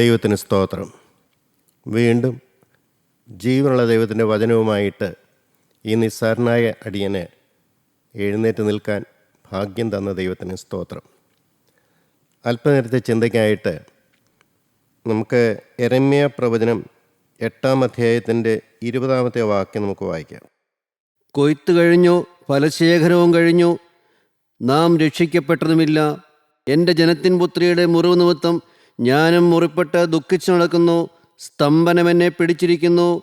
ദൈവത്തിന് സ്തോത്രം. വീണ്ടും ജീവനുള്ള ദൈവത്തിന്റെ വചനവുമായിട്ട് ഈ നിസ്സാരനായ അടിയനെ എഴുന്നേറ്റ് നിൽക്കാൻ ഭാഗ്യം തന്ന ദൈവത്തിന് സ്തോത്രം. അല്പനേരത്തെ ചിന്തയ്ക്കായിട്ട് നമുക്ക് എരമ്യ പ്രവചനം എട്ടാം അധ്യായത്തിന്റെ ഇരുപതാമത്തെ വാക്യം നമുക്ക് വായിക്കാം. കൊയ്ത്ത് കഴിഞ്ഞു ഫലശേഖരവും കഴിഞ്ഞു. നാം രക്ഷിക്കപ്പെട്ടതുമില്ല. എന്റെ ജനത്തിൻ പുത്രിയുടെ മുറിവ് നിമിത്തം ഞാനും മുറിപ്പെട്ട് ദുഃഖിച്ചു നടക്കുന്നു സ്തംഭനം എന്നെ പിടിച്ചിരിക്കുന്നു.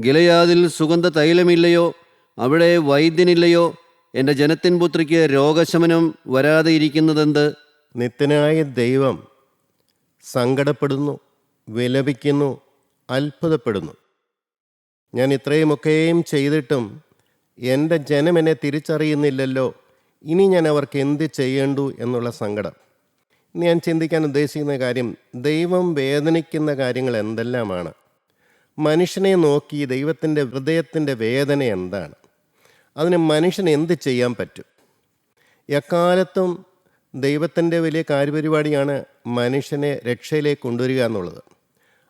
ഗിലയാതിൽ സുഗന്ധ തൈലമില്ലയോ? അവിടെ വൈദ്യനില്ലയോ? എന്റെ ജനത്തിൻ പുത്രിക്ക് രോഗശമനം വരാതെ ഇരിക്കുന്നതെന്ത്? നിത്യനായ ദൈവം സങ്കടപ്പെടുന്നു വിലപിക്കുന്നു അത്ഭുതപ്പെടുന്നു. ഞാൻ ഇത്രയുമൊക്കെയും ചെയ്തിട്ടും എന്റെ ജനം എന്നെ തിരിച്ചറിയുന്നില്ലല്ലോ. ഇനി ഞാൻ അവർക്ക് എന്ത് ചെയ്യേണ്ടു എന്നുള്ള സങ്കടം. ഞാൻ ചിന്തിക്കാൻ ഉദ്ദേശിക്കുന്ന കാര്യം ദൈവം വേദനിക്കുന്ന കാര്യങ്ങൾ എന്തെല്ലാമാണ്? മനുഷ്യനെ നോക്കി ദൈവത്തിന്റെ ഹൃദയത്തിന്റെ വേദന എന്താണ്? അതിന് മനുഷ്യൻ എന്ത് ചെയ്യാൻ പറ്റും? എക്കാലത്തും ദൈവത്തിന്റെ വലിയ കാര്യപരിപാടിയാണ് മനുഷ്യനെ രക്ഷയിലേക്ക് കൊണ്ടുവരിക എന്നുള്ളത്.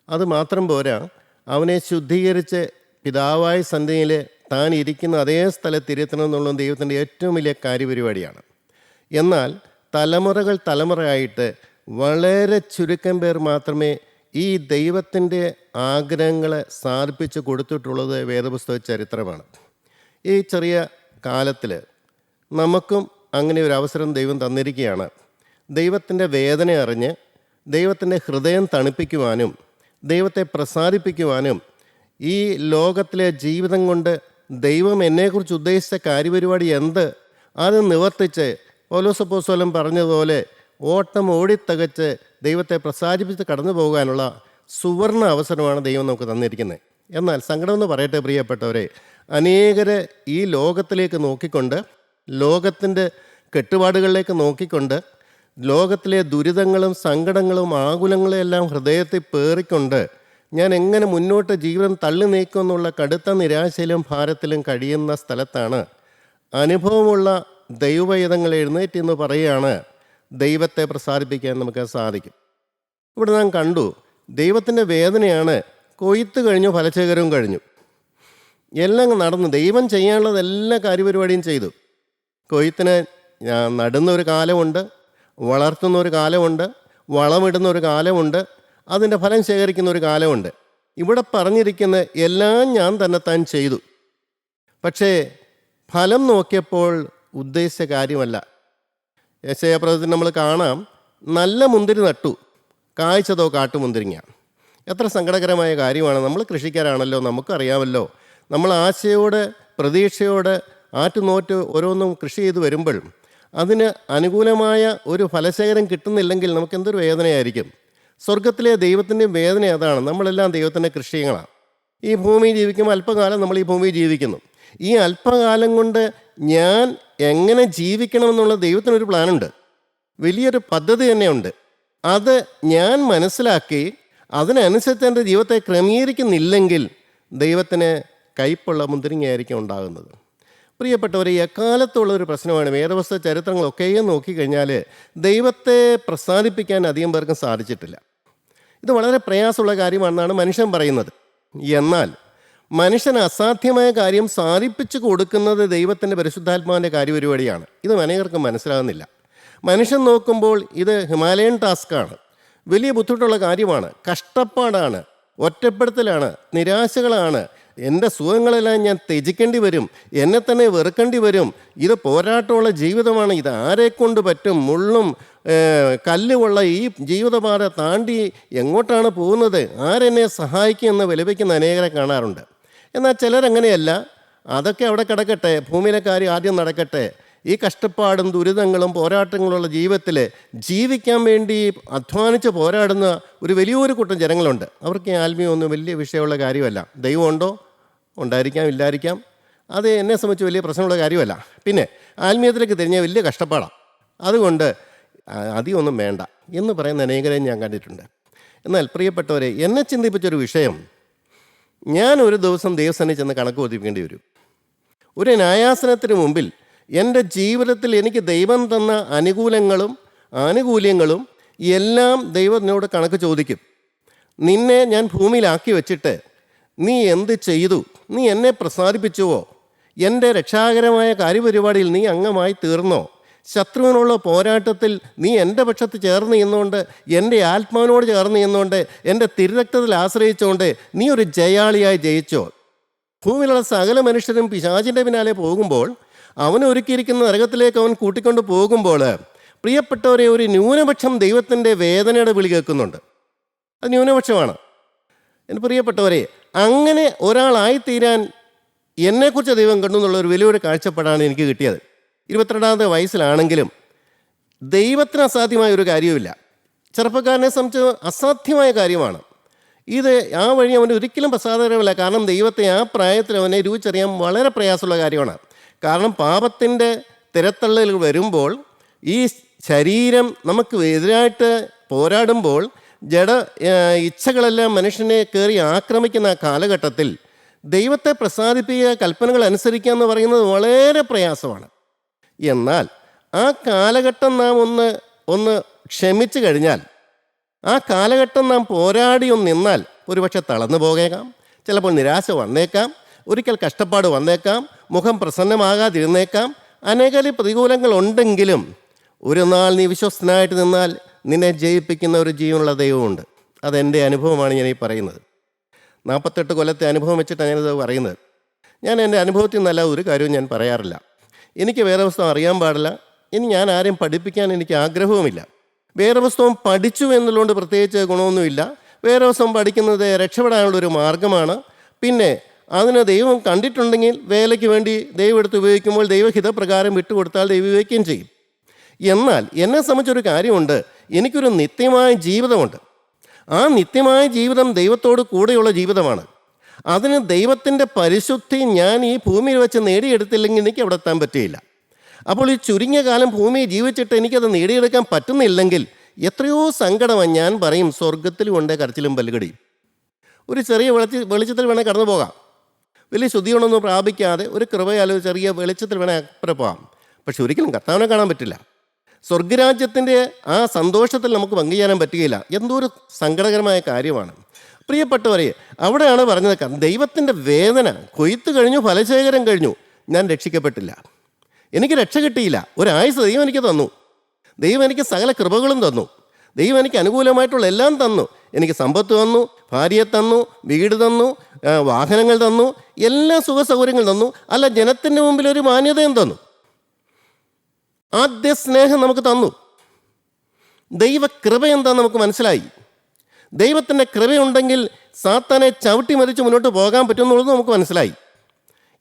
അത് മാത്രം പോരാ അവനെ ശുദ്ധീകരിച്ച് പിതാവായ സന്ധ്യയിൽ താൻ ഇരിക്കുന്ന അതേ സ്ഥലത്ത് ഇരുത്തണം എന്നുള്ളത് ദൈവത്തിന്റെ ഏറ്റവും വലിയ കാര്യപരിപാടിയാണ്. എന്നാൽ തലമുറകൾ തലമുറയായിട്ട് വളരെ ചുരുക്കം പേർ മാത്രമേ ഈ ദൈവത്തിന്റെ ആഗ്രഹങ്ങളെ സാധിപ്പിച്ച് കൊടുത്തിട്ടുള്ളത് വേദപുസ്തക ചരിത്രമാണ്. ഈ ചെറിയ കാലത്തിൽ നമുക്കും അങ്ങനെ ഒരു അവസരം ദൈവം തന്നിരിക്കുകയാണ്. ദൈവത്തിന്റെ വേദന അറിഞ്ഞ് ദൈവത്തിന്റെ ഹൃദയം തണുപ്പിക്കുവാനും ദൈവത്തെ പ്രസാദിപ്പിക്കുവാനും ഈ ലോകത്തിലെ ജീവിതം കൊണ്ട് ദൈവം എന്നെക്കുറിച്ച് ഉദ്ദേശിച്ച കാര്യപരിപാടി എന്ത്? അത് നിവർത്തിച്ച് പൗലോസപ്പോസ്വലം പറഞ്ഞതുപോലെ ഓട്ടം ഓടിത്തകച്ച് ദൈവത്തെ പ്രസാദിപ്പിച്ച് കടന്നു പോകാനുള്ള സുവർണ അവസരമാണ് ദൈവം നമുക്ക് തന്നിരിക്കുന്നത്. എന്നാൽ സങ്കടമെന്ന് പറയട്ടെ പ്രിയപ്പെട്ടവരെ അനേകരെ ഈ ലോകത്തിലേക്ക് നോക്കിക്കൊണ്ട് ലോകത്തിന്റെ കെട്ടുപാടുകളിലേക്ക് നോക്കിക്കൊണ്ട് ലോകത്തിലെ ദുരിതങ്ങളും സങ്കടങ്ങളും ആകുലങ്ങളും എല്ലാം ഹൃദയത്തിൽ പേറിക്കൊണ്ട് ഞാൻ എങ്ങനെ മുന്നോട്ട് ജീവിതം തള്ളി നീക്കുമെന്നുള്ള കടുത്ത നിരാശയിലും ഭാരത്തിലും കഴിയുന്ന സ്ഥലത്താണ് അനുഭവമുള്ള ദൈവവേദങ്ങൾ എഴുന്നേറ്റ് എന്ന് പറയുകയാണ് ദൈവത്തെ പ്രസാദിപ്പിക്കാൻ നമുക്ക് സാധിക്കും. ഇവിടെ നാം കണ്ടു ദൈവത്തിന്റെ വേദനയാണ് കൊയ്ത്ത് കഴിഞ്ഞു ഫലശേഖരവും കഴിഞ്ഞു. എല്ലാം നടന്നു. ദൈവം ചെയ്യാനുള്ളത് എല്ലാ കാര്യപരിപാടിയും ചെയ്തു. കൊയ്ത്തിന് നടുന്ന ഒരു കാലമുണ്ട് വളർത്തുന്ന ഒരു കാലമുണ്ട് വളമിടുന്ന ഒരു കാലമുണ്ട് അതിന്റെ ഫലം ശേഖരിക്കുന്ന ഒരു കാലമുണ്ട്. ഇവിടെ പറഞ്ഞിരിക്കുന്ന എല്ലാം ഞാൻ തന്നെ താൻ ചെയ്തു. പക്ഷേ ഫലം നോക്കിയപ്പോൾ ഉദ്ദേശിച്ച കാര്യമല്ല. യശയപ്രദത്തിൽ നമ്മൾ കാണാം നല്ല മുന്തിരി നട്ടു കായ്ച്ചതോ കാട്ടുമുന്തിരിങ്ങ. എത്ര സങ്കടകരമായ കാര്യമാണ്. നമ്മൾ കൃഷിക്കാരാണല്ലോ നമുക്കറിയാമല്ലോ. നമ്മൾ ആശയോടെ പ്രതീക്ഷയോടെ ആറ്റുനോറ്റ് ഓരോന്നും കൃഷി ചെയ്ത് വരുമ്പോൾ അതിന് അനുകൂലമായ ഒരു ഫലശേഖരം കിട്ടുന്നില്ലെങ്കിൽ നമുക്ക് എന്തൊരു വേദനയായിരിക്കും? സ്വർഗത്തിലെ ദൈവത്തിന്റെ വേദന അതാണ്. നമ്മളെല്ലാം ദൈവത്തിന്റെ കൃഷികളാണ്. ഈ ഭൂമി ജീവിക്കുമ്പോൾ അല്പകാലം നമ്മൾ ഈ ഭൂമി ജീവിക്കുന്നു. ഈ അല്പകാലം കൊണ്ട് ഞാൻ എങ്ങനെ ജീവിക്കണമെന്നുള്ള ദൈവത്തിനൊരു പ്ലാനുണ്ട്. വലിയൊരു പദ്ധതി തന്നെയുണ്ട്. അത് ഞാൻ മനസ്സിലാക്കി അതിനനുസരിച്ച് എന്റെ ജീവിതത്തെ ക്രമീകരിക്കുന്നില്ലെങ്കിൽ ദൈവത്തിന് കയ്പുള്ള മുന്തിരിങ്ങയായിരിക്കും ഉണ്ടാകുന്നത്. പ്രിയപ്പെട്ടവർ എക്കാലത്തുള്ള ഒരു പ്രശ്നമാണ് വേദവസ്ത ചരിത്രങ്ങളൊക്കെയും നോക്കിക്കഴിഞ്ഞാൽ ദൈവത്തെ പ്രസാദിപ്പിക്കാൻ അധികം പേർക്കും സാധിച്ചിട്ടില്ല. ഇത് വളരെ പ്രയാസമുള്ള കാര്യമാണെന്നാണ് മനുഷ്യൻ പറയുന്നത്. എന്നാൽ മനുഷ്യന് അസാധ്യമായ കാര്യം സാധിപ്പിച്ചു കൊടുക്കുന്നത് ദൈവത്തിന്റെ പരിശുദ്ധാത്മാവിന്റെ കാര്യപരിപാടിയാണ്. ഇത് അനേകർക്കും മനസ്സിലാകുന്നില്ല. മനുഷ്യൻ നോക്കുമ്പോൾ ഇത് ഹിമാലയൻ ടാസ്ക്കാണ്. വലിയ ബുദ്ധിമുട്ടുള്ള കാര്യമാണ്. കഷ്ടപ്പാടാണ്. ഒറ്റപ്പെടുത്തലാണ്. നിരാശകളാണ്. എന്റെ സുഖങ്ങളെല്ലാം ഞാൻ ത്യജിക്കേണ്ടി വരും. എന്നെ തന്നെ വെറുക്കേണ്ടി വരും. ഇത് പോരാട്ടമുള്ള ജീവിതമാണ്. ഇത് ആരെക്കൊണ്ട് കൊണ്ട് പറ്റും? മുള്ളും കല്ലുമുള്ള ഈ ജീവിതപാത താണ്ടി എങ്ങോട്ടാണ് പോകുന്നത്? ആരെന്നെ സഹായിക്കും എന്ന് വിലപിക്കുന്ന അനേകരെ കാണാറുണ്ട്. എന്നാൽ ചിലരങ്ങനെയല്ല. അതൊക്കെ അവിടെ കിടക്കട്ടെ. ഭൂമിയിലെ കാര്യം ആദ്യം നടക്കട്ടെ. ഈ കഷ്ടപ്പാടും ദുരിതങ്ങളും പോരാട്ടങ്ങളുള്ള ജീവിതത്തിൽ ജീവിക്കാൻ വേണ്ടി അധ്വാനിച്ച് പോരാടുന്ന ഒരു വലിയൊരു കൂട്ടം ജനങ്ങളുണ്ട്. അവർക്ക് ഈ ആത്മീയമൊന്നും വലിയ വിഷയമുള്ള കാര്യമല്ല. ദൈവമുണ്ടോ? ഉണ്ടായിരിക്കാം ഇല്ലായിരിക്കാം. അത് എന്നെ സംബന്ധിച്ച് വലിയ പ്രശ്നമുള്ള കാര്യമല്ല. പിന്നെ ആത്മീയത്തിലേക്ക് തിരിഞ്ഞ വലിയ കഷ്ടപ്പാടാണ് അതുകൊണ്ട് അതിയൊന്നും വേണ്ട എന്ന് പറയുന്ന അനേകരെയും ഞാൻ കണ്ടിട്ടുണ്ട്. എന്നാൽ പ്രിയപ്പെട്ടവരെ എന്നെ ചിന്തിപ്പിച്ചൊരു വിഷയം ഞാൻ ഒരു ദിവസം ദേവസ്വനെ ചെന്ന് കണക്ക് ബോധിപ്പിക്കേണ്ടി വരും. ഒരു ന്യായാസനത്തിന് മുമ്പിൽ എന്റെ ജീവിതത്തിൽ എനിക്ക് ദൈവം തന്ന അനുകൂലങ്ങളും ആനുകൂല്യങ്ങളും എല്ലാം ദൈവത്തിനോട് കണക്ക് ചോദിക്കും. നിന്നെ ഞാൻ ഭൂമിയിലാക്കി വെച്ചിട്ട് നീ എന്ത് ചെയ്തു? നീ എന്നെ പ്രസാദിപ്പിച്ചുവോ? എന്റെ രക്ഷാകരമായ കാര്യപരിപാടിയിൽ നീ അംഗമായി തീർന്നോ? ശത്രുവിനുള്ള പോരാട്ടത്തിൽ നീ എന്റെ പക്ഷത്ത് ചേർന്ന് നിന്നുകൊണ്ട് എന്റെ ആത്മാവിനോട് ചേർന്ന് നിന്നുകൊണ്ട് എന്റെ തിരുരക്തത്തിൽ ആശ്രയിച്ചുകൊണ്ട് നീ ഒരു ജയാളിയായി ജയിച്ചോ? ഭൂമിയിലുള്ള സകല മനുഷ്യരും പിശാചിന്റെ പിന്നാലെ പോകുമ്പോൾ അവൻ ഒരുക്കിയിരിക്കുന്ന നരകത്തിലേക്ക് അവൻ കൂട്ടിക്കൊണ്ട് പോകുമ്പോൾ പ്രിയപ്പെട്ടവരെ ഒരു ന്യൂനപക്ഷം ദൈവത്തിന്റെ വേദനയുടെ വിളി കേൾക്കുന്നുണ്ട്. അത് ന്യൂനപക്ഷമാണ്. എന്റെ പ്രിയപ്പെട്ടവരെ അങ്ങനെ ഒരാളായിത്തീരാൻ എന്നെക്കുറിച്ച് ദൈവം കണ്ടു എന്നുള്ള ഒരു വലിയൊരു കാഴ്ചപ്പാടാണ് എനിക്ക് കിട്ടിയത്. ഇരുപത്തിരണ്ടാമത്തെ വയസ്സിലാണെങ്കിലും ദൈവത്തിന് അസാധ്യമായ ഒരു കാര്യവുമില്ല. ചെറുപ്പക്കാരനെ സംബന്ധിച്ച് അസാധ്യമായ കാര്യമാണ്. ഇത് ആ വഴി അവന് ഒരിക്കലും പ്രസാദകരമല്ല. കാരണം ദൈവത്തെ ആ പ്രായത്തിൽ അവനെ രുചിച്ചറിയാൻ വളരെ പ്രയാസമുള്ള കാര്യമാണ്. കാരണം പാപത്തിന്റെ തിരത്തള്ളൽ വരുമ്പോൾ ഈ ശരീരം നമുക്ക് എതിരായിട്ട് പോരാടുമ്പോൾ ജഡ ഇച്ഛകളെല്ലാം മനുഷ്യനെ കയറി ആക്രമിക്കുന്ന ആ കാലഘട്ടത്തിൽ ദൈവത്തെ പ്രസാദിപ്പിക്കുക കൽപ്പനകൾ അനുസരിക്കുക എന്ന് പറയുന്നത് വളരെ പ്രയാസമാണ്. എന്നാൽ ആ കാലഘട്ടം നാം ഒന്ന് ഒന്ന് ക്ഷമിച്ചു കഴിഞ്ഞാൽ ആ കാലഘട്ടം നാം പോരാടി ഒന്ന് നിന്നാൽ ഒരുപക്ഷെ തളർന്നു പോകേക്കാം ചിലപ്പോൾ നിരാശ വന്നേക്കാം. ഒരിക്കൽ കഷ്ടപ്പാട് വന്നേക്കാം. മുഖം പ്രസന്നമാകാതിരുന്നേക്കാം. അനേകലി പ്രതികൂലങ്ങൾ ഉണ്ടെങ്കിലും ഒരു നാൾ നീ വിശ്വസ്തനായിട്ട് നിന്നാൽ നിന്നെ ജയിപ്പിക്കുന്ന ഒരു ജീവനുള്ള ദൈവമുണ്ട്. അതെന്റെ അനുഭവമാണ് ഞാൻ ഈ പറയുന്നത്. നാൽപ്പത്തെട്ട് കൊല്ലത്തെ അനുഭവം വെച്ചിട്ടാണ് ഞാനിത് പറയുന്നത്. ഞാൻ എന്റെ അനുഭവത്തിൽ നിന്നല്ല ഒരു കാര്യവും ഞാൻ പറയാറില്ല. എനിക്ക് വേറെ പുസ്തകം അറിയാൻ പാടില്ല. ഇനി ഞാൻ ആരെയും പഠിപ്പിക്കാൻ എനിക്ക് ആഗ്രഹവുമില്ല. വേറെ പുസ്തകം പഠിച്ചു എന്നുള്ളതുകൊണ്ട് പ്രത്യേകിച്ച് ഗുണമൊന്നുമില്ല. വേറെ പുസ്തകം പഠിക്കുന്നത് രക്ഷപ്പെടാനുള്ള ഒരു മാർഗമാണ്. പിന്നെ അതിന് ദൈവം കണ്ടിട്ടുണ്ടെങ്കിൽ വേലയ്ക്ക് വേണ്ടി ദൈവം എടുത്ത് ഉപയോഗിക്കുമ്പോൾ ദൈവഹിതപ്രകാരം വിട്ടുകൊടുത്താൽ ദൈവം ഉപയോഗിക്കുകയും ചെയ്യും. എന്നാൽ എന്നെ സംബന്ധിച്ചൊരു കാര്യമുണ്ട്. എനിക്കൊരു നിത്യമായ ജീവിതമുണ്ട്. ആ നിത്യമായ ജീവിതം ദൈവത്തോട് കൂടെയുള്ള ജീവിതമാണ്. അതിന് ദൈവത്തിന്റെ പരിശുദ്ധി ഞാൻ ഈ ഭൂമിയിൽ വെച്ച് നേടിയെടുത്തില്ലെങ്കിൽ എനിക്ക് അവിടെ എത്താൻ പറ്റുകയില്ല അപ്പോൾ ഈ ചുരുങ്ങിയ കാലം ഭൂമിയിൽ ജീവിച്ചിട്ട് എനിക്കത് നേടിയെടുക്കാൻ പറ്റുന്നില്ലെങ്കിൽ എത്രയോ സങ്കടമാണ് ഞാൻ പറയും സ്വർഗത്തിൽ കൊണ്ടേ കരച്ചിലും പല്ലുകടിയും. ഒരു ചെറിയ വെളിച്ച വെളിച്ചത്തിൽ വേണേൽ കടന്നു പോകാം. വലിയ ശുദ്ധിയൊന്നും പ്രാപിക്കാതെ ഒരു കൃപയാലോ ചെറിയ വെളിച്ചത്തിൽ വേണേൽ അപ്പുറം പോകാം. പക്ഷെ ഒരിക്കലും കർത്താവിനെ കാണാൻ പറ്റില്ല. സ്വർഗരാജ്യത്തിന്റെ ആ സന്തോഷത്തിൽ നമുക്ക് പങ്കുചേരാൻ പറ്റുകയില്ല. എന്തോ ഒരു സങ്കടകരമായ കാര്യമാണ്. പ്രിയപ്പെട്ടവരെ അവിടെയാണ് പറഞ്ഞത് കാരണം ദൈവത്തിന്റെ വേദന കൊയ്ത്ത് കഴിഞ്ഞു ഫലശേഖരം കഴിഞ്ഞു. ഞാൻ രക്ഷിക്കപ്പെട്ടില്ല. എനിക്ക് രക്ഷ കിട്ടിയില്ല. ഒരായുസ് ദൈവം എനിക്ക് തന്നു. ദൈവം എനിക്ക് സകല കൃപകളും തന്നു. ദൈവം എനിക്ക് അനുകൂലമായിട്ടുള്ള എല്ലാം തന്നു. എനിക്ക് സമ്പത്ത് തന്നു ഭാര്യയെ തന്നു വീട് തന്നു വാഹനങ്ങൾ തന്നു എല്ലാ സുഖ സൗകര്യങ്ങൾ തന്നു. അല്ല ജനത്തിന്റെ മുമ്പിൽ ഒരു മാന്യതയും തന്നു. ആദ്യ സ്നേഹം നമുക്ക് തന്നു. ദൈവകൃപ എന്താ നമുക്ക് മനസ്സിലായി. ദൈവത്തിന്റെ കൃപയുണ്ടെങ്കിൽ സാത്താനെ ചവിട്ടി മരിച്ച് മുന്നോട്ട് പോകാൻ പറ്റുമെന്നുള്ളത് നമുക്ക് മനസ്സിലായി.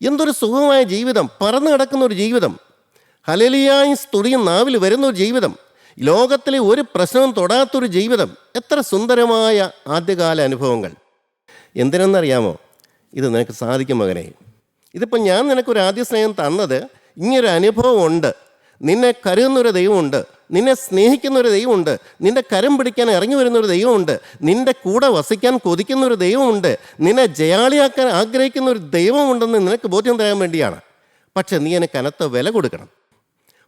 എന്തൊരു സുഖമായ ജീവിതം പറന്നു കിടക്കുന്ന ഒരു ജീവിതം. ഹലലിയായും സ്തുതിയും നാവിൽ വരുന്ന ഒരു ജീവിതം. ലോകത്തിലെ ഒരു പ്രശ്നവും തൊടാത്തൊരു ജീവിതം. എത്ര സുന്ദരമായ ആദ്യകാല അനുഭവങ്ങൾ. എന്തിനെന്നറിയാമോ? ഇത് നിനക്ക് സാധിക്കും മകനെ. ഇതിപ്പോൾ ഞാൻ നിനക്കൊരു ആദ്യ സ്നേഹം തന്നത് ഇങ്ങനൊരു അനുഭവമുണ്ട്. നിന്നെ കരുതുന്നൊരു ദൈവമുണ്ട്. നിന്നെ സ്നേഹിക്കുന്ന ഒരു ദൈവമുണ്ട്. നിന്റെ കരം പിടിക്കാൻ ഇറങ്ങി വരുന്ന ഒരു ദൈവമുണ്ട്. നിന്റെ കൂടെ വസിക്കാൻ കൊതിക്കുന്ന ഒരു ദൈവമുണ്ട്. നിന്നെ ജയാളിയാക്കാൻ ആഗ്രഹിക്കുന്ന ഒരു ദൈവമുണ്ടെന്ന് നിനക്ക് ബോധ്യം തരാൻ വേണ്ടിയാണ്. പക്ഷെ നീ എന്നെ കനത്ത വില കൊടുക്കണം.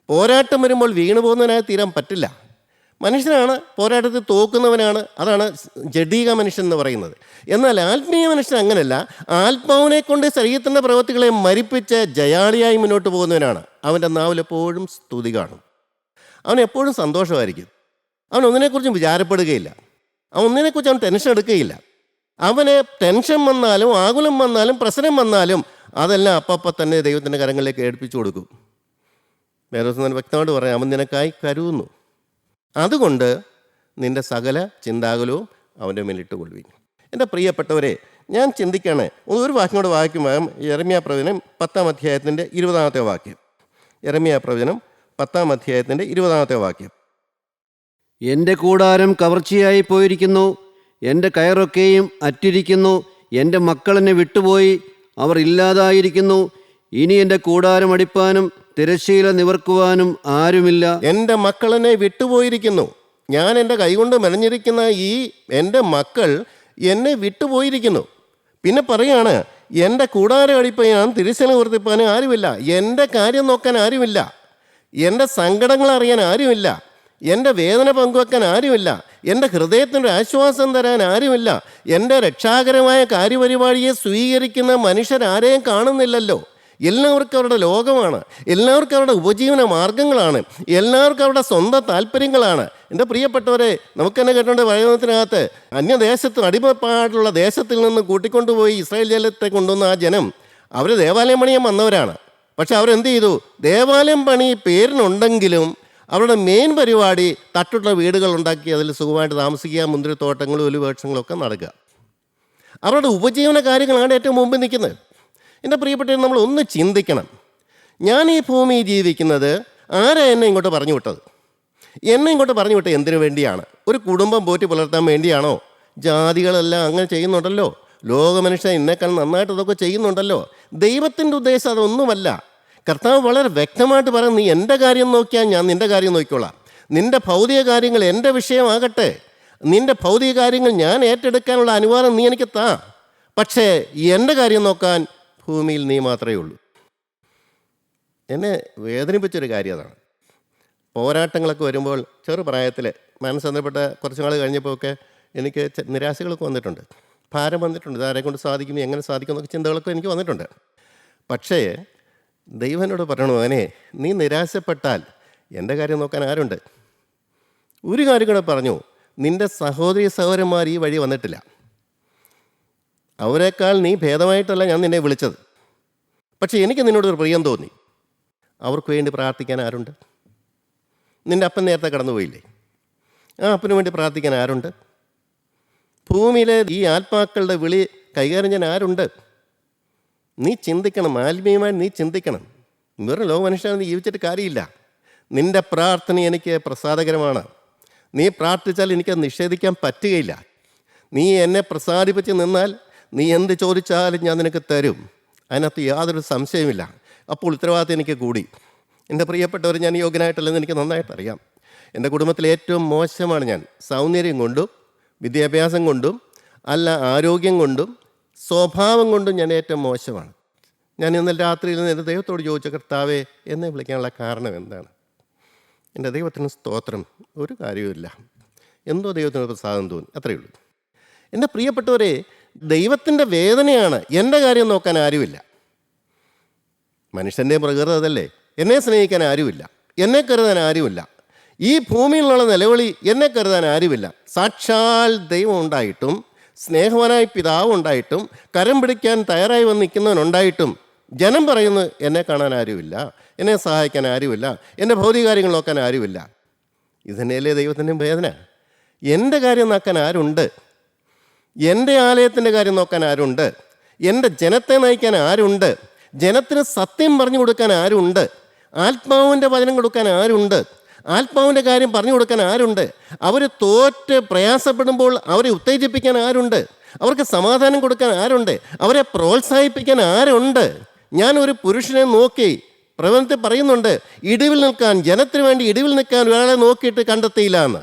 പോരാട്ടം വരുമ്പോൾ വീണു പോകുന്നവനായി തീരാൻ പറ്റില്ല. മനുഷ്യനാണ് പോരാട്ടത്തിൽ തോക്കുന്നവനാണ് അതാണ് ജഡീക മനുഷ്യൻ എന്ന് പറയുന്നത്. എന്നാൽ ആത്മീയ മനുഷ്യൻ അങ്ങനെയല്ല ആത്മാവിനെ കൊണ്ട് ശരീരത്തിന്റെ പ്രവൃത്തികളെ മരിപ്പിച്ച് ജയാളിയായി മുന്നോട്ട് പോകുന്നവനാണ്. അവന്റെ നാവിലെപ്പോഴും സ്തുതി കാണും. അവൻ എപ്പോഴും സന്തോഷമായിരിക്കും. അവൻ ഒന്നിനെക്കുറിച്ചും വിചാരപ്പെടുകയില്ല. അവൻ ഒന്നിനെക്കുറിച്ച് അവൻ ടെൻഷൻ എടുക്കുകയില്ല. അവന് ടെൻഷൻ വന്നാലും ആകുലം വന്നാലും പ്രശ്നം വന്നാലും അതെല്ലാം അപ്പപ്പം തന്നെ ദൈവത്തിന്റെ കരങ്ങളിലേക്ക് ഏൽപ്പിച്ചു കൊടുക്കും. തന്നെ വ്യക്തമായിട്ട് പറയാം അവൻ നിനക്കായി കരുതുന്നു. അതുകൊണ്ട് നിന്റെ സകല ചിന്താകുലവും അവന്റെ മേലിട്ട് കൊള്ളുവിൻ എന്റെ പ്രിയപ്പെട്ടവരെ ഞാൻ ചിന്തിക്കണേ ഒരു വാക്യം കൂടെ വായിക്കുമ്പോൾ ഇറമിയ പ്രവചനം പത്താം അധ്യായത്തിന്റെ ഇരുപതാമത്തെ വാക്യം. ഇറമിയ പ്രവചനം പത്താം അധ്യായത്തിന്റെ ഇരുപതാമത്തെ വാക്യം. എന്റെ കൂടാരം കവർച്ചയായി പോയിരിക്കുന്നു എന്റെ കയറൊക്കെയും അറ്റിരിക്കുന്നു എന്റെ മക്കളെന്നെ വിട്ടുപോയി അവർ ഇല്ലാതായിരിക്കുന്നു ഇനി എന്റെ കൂടാരം അടിപ്പാനും തിരശ്ശീല നിവർക്കുവാനും ആരുമില്ല. എന്റെ മക്കളെന്നെ വിട്ടുപോയിരിക്കുന്നു ഞാൻ എന്റെ കൈകൊണ്ട് മെനഞ്ഞിരിക്കുന്ന ഈ എന്റെ മക്കൾ എന്നെ വിട്ടുപോയിരിക്കുന്നു. പിന്നെ പറയാണ് എന്റെ കൂടാരം അടിപ്പാൻ തിരശ്ശീല നിവർത്തിപ്പാനും ആരുമില്ല എന്റെ കാര്യം നോക്കാൻ ആരുമില്ല. എന്റെ സങ്കടങ്ങൾ അറിയാൻ ആരുമില്ല. എന്റെ വേദന പങ്കുവെക്കാൻ ആരുമില്ല. എന്റെ ഹൃദയത്തിനൊരു ആശ്വാസം തരാൻ ആരുമില്ല. എന്റെ രക്ഷാകരമായ കാര്യപരിപാടിയെ സ്വീകരിക്കുന്ന മനുഷ്യരാരെയും കാണുന്നില്ലല്ലോ. എല്ലാവർക്കും അവരുടെ ലോകമാണ്. എല്ലാവർക്കും അവരുടെ ഉപജീവന മാർഗങ്ങളാണ്. എല്ലാവർക്കും അവരുടെ സ്വന്തം താല്പര്യങ്ങളാണ്. എന്റെ പ്രിയപ്പെട്ടവരെ നമുക്ക് തന്നെ കേട്ടോണ്ട് വയോജനത്തിനകത്ത് അന്യദേശത്ത് അടിമപ്പാടുള്ള ദേശത്തിൽ നിന്ന് കൂട്ടിക്കൊണ്ടുപോയി ഇസ്രായേൽ ജലത്തെ കൊണ്ടുവന്ന ആ ജനം അവർ ദേവാലയം പണിയാൻ വന്നവരാണ്. പക്ഷെ അവരെന്ത് ചെയ്തു? ദേവാലയം പണി പേരിനുണ്ടെങ്കിലും അവരുടെ മെയിൻ പരിപാടി തട്ടുള്ള വീടുകൾ ഉണ്ടാക്കി അതിൽ സുഖമായിട്ട് താമസിക്കുക മുന്തിരിത്തോട്ടങ്ങളും ഒലിവേക്ഷങ്ങളും ഒക്കെ നടക്കുക അവരുടെ ഉപജീവന കാര്യങ്ങളാണ് ഏറ്റവും മുമ്പിൽ നിൽക്കുന്നത്. എന്റെ പ്രിയപ്പെട്ടവർ നമ്മൾ ഒന്ന് ചിന്തിക്കണം. ഞാൻ ഈ ഭൂമിയിൽ ജീവിക്കുന്നത് ആരാ എന്നെ ഇങ്ങോട്ട് പറഞ്ഞു വിട്ടത്? എന്നെ ഇങ്ങോട്ട് പറഞ്ഞു വിട്ടത് എന്തിനു വേണ്ടിയാണ്? ഒരു കുടുംബം പോറ്റി പുലർത്താൻ വേണ്ടിയാണോ? ജാതികളെല്ലാം അങ്ങനെ ചെയ്യുന്നുണ്ടല്ലോ. ലോകമനുഷ്യൻ എന്നെക്കാൾ നന്നായിട്ട് അതൊക്കെ ചെയ്യുന്നുണ്ടല്ലോ. ദൈവത്തിന്റെ ഉദ്ദേശം അതൊന്നുമല്ല. കർത്താവ് വളരെ വ്യക്തമായിട്ട് പറയും നീ എന്റെ കാര്യം നോക്കിയാൽ ഞാൻ നിന്റെ കാര്യം നോക്കിക്കോളാം. നിന്റെ ഭൗതിക കാര്യങ്ങൾ എന്റെ വിഷയമാകട്ടെ. നിന്റെ ഭൗതിക കാര്യങ്ങൾ ഞാൻ ഏറ്റെടുക്കാനുള്ള അനുവാദം നീ എനിക്ക് താ. പക്ഷേ എന്റെ കാര്യം നോക്കാൻ ഭൂമിയിൽ നീ മാത്രമേ ഉള്ളൂ. എന്നെ വേദനിപ്പിച്ചൊരു കാര്യം അതാണ്. പോരാട്ടങ്ങളൊക്കെ വരുമ്പോൾ ചെറുപ്രായത്തിൽ മനസ്സന്ധപ്പെട്ട കുറച്ച് നാൾ കഴിഞ്ഞപ്പോഴൊക്കെ എനിക്ക് നിരാശകളൊക്കെ വന്നിട്ടുണ്ട്. ഭാരം വന്നിട്ടുണ്ട്. ഇതാരെ കൊണ്ട് സാധിക്കും? എങ്ങനെ സാധിക്കും എന്നൊക്കെ ചിന്തകളൊക്കെ എനിക്ക് വന്നിട്ടുണ്ട്. പക്ഷേ ദൈവനോട് പറയണു അവനെ നീ നിരാശപ്പെട്ടാൽ എന്റെ കാര്യം നോക്കാൻ ആരുണ്ട്? ഒരു കാര്യം കൂടെ പറഞ്ഞു നിന്റെ സഹോദരി സഹോദരന്മാർ ഈ വഴി വന്നിട്ടില്ല. അവരെക്കാൾ നീ ഭേദമായിട്ടല്ല ഞാൻ നിന്നെ വിളിച്ചത്. പക്ഷേ എനിക്ക് നിന്നോടൊരു പ്രിയം തോന്നി. അവർക്ക് വേണ്ടി പ്രാർത്ഥിക്കാൻ ആരുണ്ട്? നിന്റെ അപ്പൻ നേരത്തെ കടന്നുപോയില്ലേ? ആ അപ്പന് വേണ്ടി പ്രാർത്ഥിക്കാൻ ആരുണ്ട്? ഭൂമിയിലെ ഈ ആത്മാക്കളുടെ വിളി കൈകാര്യം ചെയ്യാൻ ആരുണ്ട്? നീ ചിന്തിക്കണം ആത്മീയമായി നീ ചിന്തിക്കണം. വെറും ലോക മനുഷ്യനെ നീ ജീവിച്ചിട്ട് കാര്യമില്ല. നിന്റെ പ്രാർത്ഥന എനിക്ക് പ്രസാദകരമാണ്. നീ പ്രാർത്ഥിച്ചാൽ എനിക്കത് നിഷേധിക്കാൻ പറ്റുകയില്ല. നീ എന്നെ പ്രസാദിപ്പിച്ച് നിന്നാൽ നീ എന്ത് ചോദിച്ചാലും ഞാൻ നിനക്ക് തരും. അതിനകത്ത് യാതൊരു സംശയമില്ല അപ്പോൾ ഉത്തരവാദിത്തം എനിക്ക് കൂടി. എന്റെ പ്രിയപ്പെട്ടവർ ഞാൻ യോഗ്യനായിട്ടല്ലെന്ന് എനിക്ക് നന്നായിട്ട് അറിയാം എന്റെ കുടുംബത്തിൽ ഏറ്റവും മോശമാണ് ഞാൻ. സൗന്ദര്യം കൊണ്ടും വിദ്യാഭ്യാസം കൊണ്ടും അല്ല ആരോഗ്യം കൊണ്ടും സ്വഭാവം കൊണ്ടും ഞാൻ ഏറ്റവും മോശമാണ്. ഞാൻ ഇന്നലെ രാത്രിയിൽ നിന്ന് എന്റെ ദൈവത്തോട് ചോദിച്ച കർത്താവേ എന്നെ വിളിക്കാനുള്ള കാരണം എന്താണ്? എന്റെ ദൈവത്തിന് സ്തോത്രം ഒരു കാര്യവുമില്ല. എന്തോ ദൈവത്തിന് പ്രസാദം തോന്നി അത്രയേ ഉള്ളൂ. എന്റെ പ്രിയപ്പെട്ടവരെ ദൈവത്തിന്റെ വേദനയാണ് എന്റെ കാര്യം നോക്കാൻ ആരുമില്ല. മനുഷ്യന്റെ പ്രകൃതി അതല്ലേ എന്നെ സ്നേഹിക്കാൻ ആരുമില്ല എന്നെ കരുതാൻ ആരുമില്ല. ഈ ഭൂമിയിലുള്ള നിലവിളി എന്നെ കരുതാൻ ആരുമില്ല. സാക്ഷാൽ ദൈവം ഉണ്ടായിട്ടും സ്നേഹവാനായ പിതാവ് ഉണ്ടായിട്ടും കരം പിടിക്കാൻ തയ്യാറായി വന്ന് നിൽക്കുന്നവനുണ്ടായിട്ടും ജനം പറയുന്നു എന്നെ കാണാൻ ആരുമില്ല എന്നെ സഹായിക്കാൻ ആരുമില്ല എന്റെ ഭൗതിക കാര്യങ്ങൾ നോക്കാൻ ആരുമില്ല. ഇതന്നെയല്ലേ ദൈവത്തിന്റെയും വേദന? എന്റെ കാര്യം നോക്കാൻ ആരുണ്ട്? എന്റെ ആലയത്തിന്റെ കാര്യം നോക്കാൻ ആരുണ്ട്? എന്റെ ജനത്തെ നയിക്കാൻ ആരുണ്ട്? ജനത്തിന് സത്യം പറഞ്ഞു കൊടുക്കാൻ ആരുണ്ട്? ആത്മാവിന്റെ വചനം കൊടുക്കാൻ ആരുണ്ട്? ആത്മാവിന്റെ കാര്യം പറഞ്ഞു കൊടുക്കാൻ ആരുണ്ട്? അവർ തോറ്റ് പ്രയാസപ്പെടുമ്പോൾ അവരെ ഉത്തേജിപ്പിക്കാൻ ആരുണ്ട്? അവർക്ക് സമാധാനം കൊടുക്കാൻ ആരുണ്ട്? അവരെ പ്രോത്സാഹിപ്പിക്കാൻ ആരുണ്ട്? ഞാൻ ഒരു പുരുഷനെ നോക്കി പ്രവചനത്തിൽ പറയുന്നുണ്ട് ഇടിവിൽ നിൽക്കാൻ ജനത്തിന് വേണ്ടി ഇടിവിൽ നിൽക്കാൻ ഒരാളെ നോക്കിയിട്ട് കണ്ടെത്തിയില്ല എന്ന്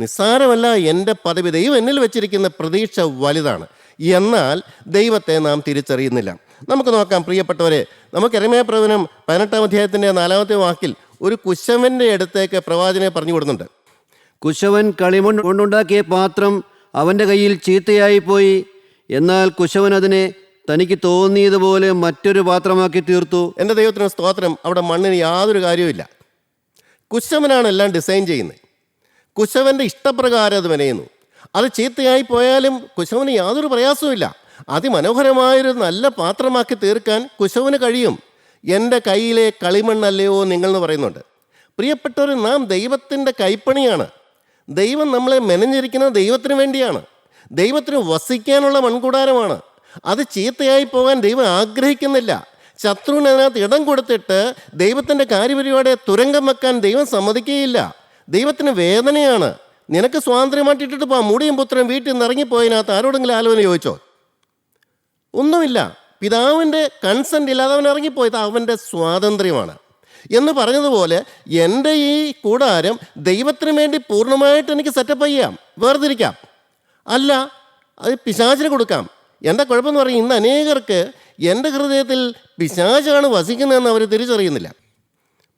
നിസ്സാരമല്ല എന്റെ പദവി ദൈവം എന്നിൽ വെച്ചിരിക്കുന്ന പ്രതീക്ഷ വലുതാണ്. എന്നാൽ ദൈവത്തെ നാം തിരിച്ചറിയുന്നില്ല. നമുക്ക് നോക്കാം പ്രിയപ്പെട്ടവരെ നമുക്ക് എരമയ പ്രവചനം പതിനെട്ടാം അധ്യായത്തിന്റെ നാലാമത്തെ വാക്കിൽ ഒരു കുശവന്റെ അടുത്തേക്ക് പ്രവാചനെ പറഞ്ഞു കൊടുക്കുന്നുണ്ട്. കുശവൻ കളിമൺ കൊണ്ടുണ്ടാക്കിയ പാത്രം അവന്റെ കയ്യിൽ ചീത്തയായിപ്പോയി എന്നാൽ കുശവൻ അതിനെ തനിക്ക് തോന്നിയതുപോലെ മറ്റൊരു പാത്രമാക്കി തീർത്തു. എന്റെ ദൈവത്തിന് സ്തോത്രം. അവിടെ മണ്ണിന് യാതൊരു കാര്യവുമില്ല കുശവനാണ് എല്ലാം ഡിസൈൻ ചെയ്യുന്നത്. കുശവന്റെ ഇഷ്ടപ്രകാരം അത് മെനയുന്നു. അത് ചീത്തയായി പോയാലും കുശവന് യാതൊരു പ്രയാസവുമില്ല. അതിമനോഹരമായൊരു നല്ല പാത്രമാക്കി തീർക്കാൻ കുശവന് കഴിയും. എന്റെ കയ്യിലെ കളിമണ്ണല്ലയോ നിങ്ങളെന്ന് പറയുന്നുണ്ട്. പ്രിയപ്പെട്ടവർ നാം ദൈവത്തിന്റെ കൈപ്പണിയാണ്. ദൈവം നമ്മളെ മെനഞ്ഞിരിക്കുന്നത് ദൈവത്തിന് വേണ്ടിയാണ്. ദൈവത്തിന് വസിക്കാനുള്ള മൺകൂടാരമാണ്. അത് ചീത്തയായി പോകാൻ ദൈവം ആഗ്രഹിക്കുന്നില്ല. ശത്രുവിന് അതിനകത്ത് ഇടം കൊടുത്തിട്ട് ദൈവത്തിന്റെ കാര്യപരിപാടിയെ തുരങ്കം വെക്കാൻ ദൈവം സമ്മതിക്കുകയില്ല. ദൈവത്തിന് വേദനയാണ്. നിനക്ക് സ്വാതന്ത്ര്യമായിട്ടിട്ട് പോകാം മുടിയും പുത്രൻ വീട്ടിൽ നിന്ന് ഇറങ്ങിപ്പോയതിനകത്ത് ആരോടെങ്കിലും ആലോചന ചോദിച്ചോ? ഒന്നുമില്ല. പിതാവിന്റെ കൺസെന്റ് ഇല്ലാതെ അവൻ ഇറങ്ങിപ്പോയത് അവന്റെ സ്വാതന്ത്ര്യമാണ്. എന്ന് പറഞ്ഞതുപോലെ എന്റെ ഈ കൂടാരം ദൈവത്തിന് വേണ്ടി പൂർണമായിട്ട് എനിക്ക് സെറ്റപ്പ് ചെയ്യാം. വേർതിരിക്കാം. അല്ല അത് പിശാചിന് കൊടുക്കാം. എന്താ കുഴപ്പമെന്ന് പറയും ഇന്ന് അനേകർക്ക് എന്റെ ഹൃദയത്തിൽ പിശാചാണ് വസിക്കുന്നതെന്ന് അവർ തിരിച്ചറിയുന്നില്ല.